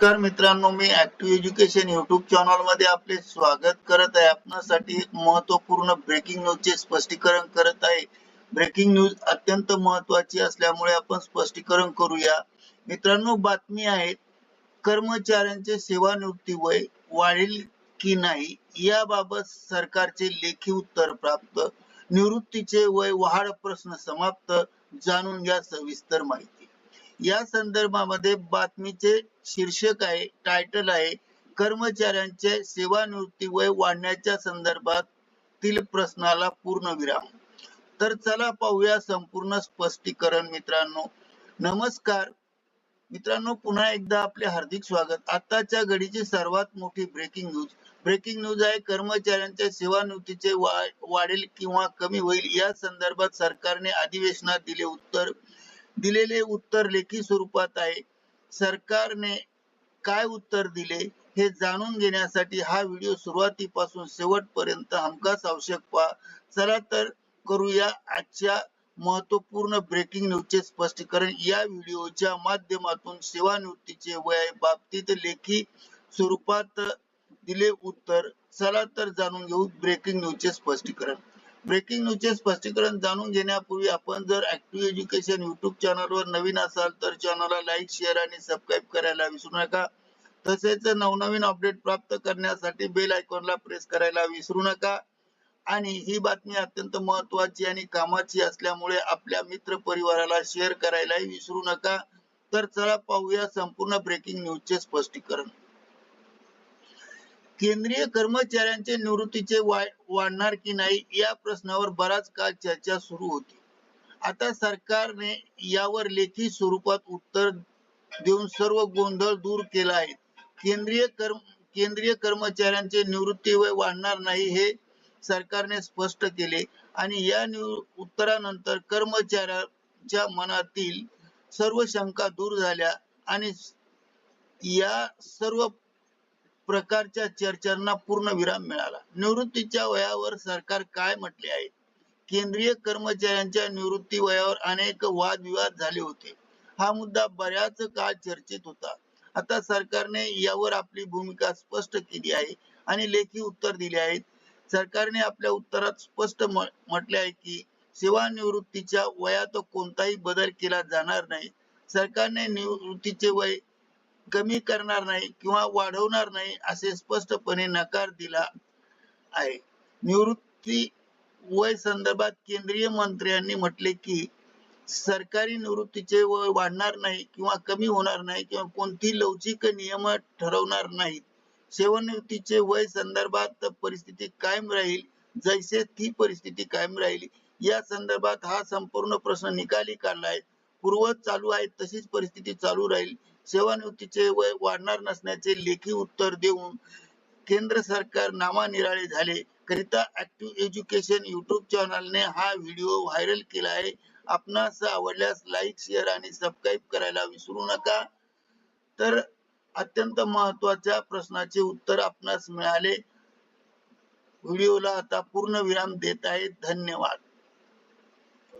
नमस्कार मित्रांनो मी ऍक्टिव्ह एज्युकेशन युट्यूब चॅनलमध्ये आपले स्वागत करत आहे. आपणासाठी एक महत्त्वपूर्ण ब्रेकिंग न्यूज चे स्पष्टीकरण करत आहे. ब्रेकिंग न्यूज अत्यंत महत्वाची असल्यामुळे आपण स्पष्टीकरण करूया. मित्रांनो बातमी आहे कर्मचाऱ्यांचे सेवानिवृत्ती वय वाढेल की नाही याबाबत सरकारचे लेखी उत्तर प्राप्त. निवृत्तीचे वय वाढ प्रश्न समाप्त जाणून घ्या सविस्तर माहिती. या संदर्भामध्ये बातमीचे शीर्षक आहे टायटल आहे कर्मचाऱ्यांचे सेवानिवृत्ती वय वाढण्याच्या संदर्भातील प्रश्नाला पूर्ण विराम तर चला पाहूया संपूर्ण स्पष्टीकरण मित्रांनो. नमस्कार. मित्रांनो पुन्हा एकदा आपले हार्दिक स्वागत. आताच्या घडीची सर्वात मोठी ब्रेकिंग न्यूज ब्रेकिंग न्यूज आहे कर्मचाऱ्यांच्या सेवानिवृत्तीचे वाढेल किंवा कमी होईल या संदर्भात सरकारने अधिवेशनात दिले उत्तर दिलेले उत्तर लेखी स्वरूपात आहे. सरकारने काय उत्तर दिले हे जाणून घेण्यासाठी हा व्हिडिओ सुरुवातीपासून शेवटपर्यंत हमखास आवश्यक पहा. चला तर करूया आजच्या महत्त्वपूर्ण ब्रेकिंग न्यूजचे स्पष्टीकरण. या व्हिडिओच्या माध्यमातून सेवानिवृत्तीचे वय बाबतीत लेखी स्वरूपात दिले उत्तर. चला तर जाणून घेऊ ब्रेकिंग न्यूजचे स्पष्टीकरण. ब्रेकिंग न्यूजचे स्पष्टीकरण जाणून घेण्यापूर्वी आपण जर ऍक्टिव्ह एज्युकेशन युट्यूब चॅनलवर नवीन असाल तर चॅनलला लाईक शेअर आणि सबस्क्राईब करायला विसरू नका. तसेच नवनवीन अपडेट प्राप्त करण्यासाठी बेल आयकॉनला प्रेस करायला विसरू नका. आणि ही बातमी अत्यंत महत्वाची आणि कामाची असल्यामुळे आपल्या मित्र परिवाराला शेअर करायलाही विसरू नका. तर चला पाहूया संपूर्ण ब्रेकिंग न्यूजचे स्पष्टीकरण. केंद्रीय कर्मचाऱ्यांचे निवृत्तीचे वाढणार की नाही या प्रश्नावर बराच काळ चर्चा सुरू होती. आता सरकारने यावर लेखी स्वरूपात उत्तर देऊन सर्व गोंधळ दूर केला आहे. केंद्रीय कर्म केंद्रीय कर्मचाऱ्यांचे निवृत्ती वय वाढणार नाही हे सरकारने स्पष्ट केले आणि या उत्तरानंतर कर्मचाऱ्यांच्या मनातील सर्व शंका दूर झाल्या आणि या सर्व प्रकारच्या चर्चांना पूर्ण विराम मिळाला. निवृत्तीच्या वयावर सरकार काय म्हटले आहे? केंद्रीय कर्मचाऱ्यांच्या निवृत्ती वयावर अनेक वादविवाद झाले होते. हा मुद्दा बऱ्याच काळ चर्चेत होता. आता सरकारने यावर आपली भूमिका स्पष्ट केली आहे आणि लेखी उत्तर दिले आहेत. सरकारने आपल्या उत्तरात स्पष्ट म्हटले आहे की सेवानिवृत्तीच्या वयात कोणताही बदल केला जाणार नाही. सरकारने निवृत्तीचे वय कमी करणार नाही किंवा वाढवणार नाही असे स्पष्टपणे नकार दिला आहे. निवृत्ती वय संदर्भात केंद्रीय मंत्र्यांनी म्हटले की सरकारी निवृत्तीचे वय वाढणार नाही किंवा कमी होणार नाही किंवा कोणती लवचिक नियम ठरवणार नाहीत. सेवानिवृत्तीचे वय संदर्भात परिस्थिती कायम राहील जैसे ती परिस्थिती कायम राहील. या संदर्भात हा संपूर्ण प्रश्न निकाली काढला आहे. पूर्वत चालू आहे तशीच परिस्थिती चालू राहील. सेवानिवृत्तीचे वय वाढणार नसण्याचे लेखी उत्तर देऊन केंद्र सरकार नामानिराळे झाले. करिता ऍक्टिव्ह एज्युकेशन युट्यूब चॅनलने हा व्हिडिओ व्हायरल केला आहे. आपणास आवडल्यास लाईक शेअर आणि सबस्क्राईब करायला विसरू नका. तर अत्यंत महत्त्वाच्या प्रश्नाचे उत्तर आपणास मिळाले. व्हिडिओला आता पूर्ण विराम देत आहे. धन्यवाद.